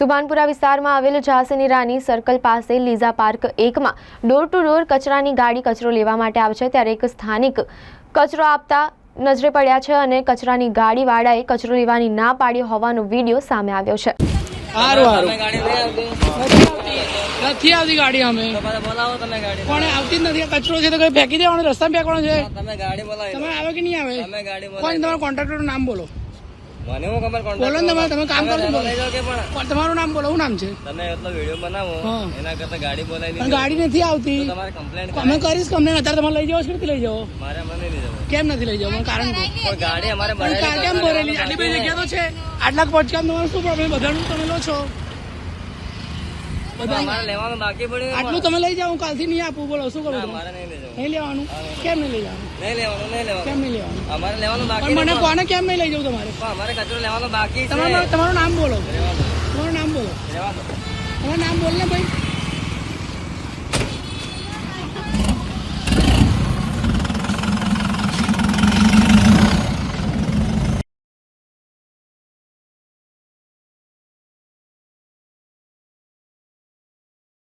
સુભાનપુરા વિસ્તારમાં આવેલ ઝાંસીની રાની સર્કલ પાસે લીઝા પાર્ક એકમાં ડોર ટુ ડોર કચરાની ગાડી કચરો લેવા માટે આવે છે. ત્યારે એક સ્થાનિક કચરો આપતા નજરે પડ્યા છે અને કચરાની ગાડીવાળાએ કચરો લેવાની ના પાડી હોવાનો વીડિયો સામે આવ્યો છે. નથી આવતી ગાડી અમે. બોલાવો તમે ગાડી. કોણે આવતી જ નથી. કચરો છે તો કઈ ફેંકી દેવાનો? રસ્તા ફેંકવાનો છે? તમે ગાડી બોલાવી તમે આવે કે નહીં આવે? તમે ગાડી કોણ? બોલાવી તમારા કોન્ટ્રાક્ટરનું નામ બોલો. મને હું ખબર કોણ બોલો ને તમે કામ કરો બોલો. કે પણ? તમારું નામ બોલો શું નામ છે? તમે એટલો વીડિયો બનાવો એના કરતા ગાડી બોલાવી પણ ગાડી નથી આવતી. તમારે કમ્પ્લેન અમે કરીશ કમને અત્યારે તમારે લઈ જાઓ છો કે લઈ જાઓ? મારે મને નહીં જવું કેમ નથી લઈ મને કારણ કે ગાડી અમારે કેમ બોરેલી આટલી બધી જગ્યા તો છે. આટલા પહોંચકામ તમારું શું પ્રોબ્લેમ બધાનું તમે લો છો. લેવાનું બાકી પડ્યું આટલું તમે લઈ જાઓ કાલથી નહીં આપું. બોલો શું કરું મારે નહીં લેવાનું? કેમ નહીં લઈ જવાનું? નહીં લેવાનું નહીં કેમ નહીં લેવાનું? અમારે લેવાનું બાકી મને કોને કેમ નહીં લઈ જવું તમારે? અમારે કચરો લેવાનો બાકી તમારું તમારું નામ બોલો. તમારું નામ બોલો. તમારું નામ બોલ ને ભાઈ.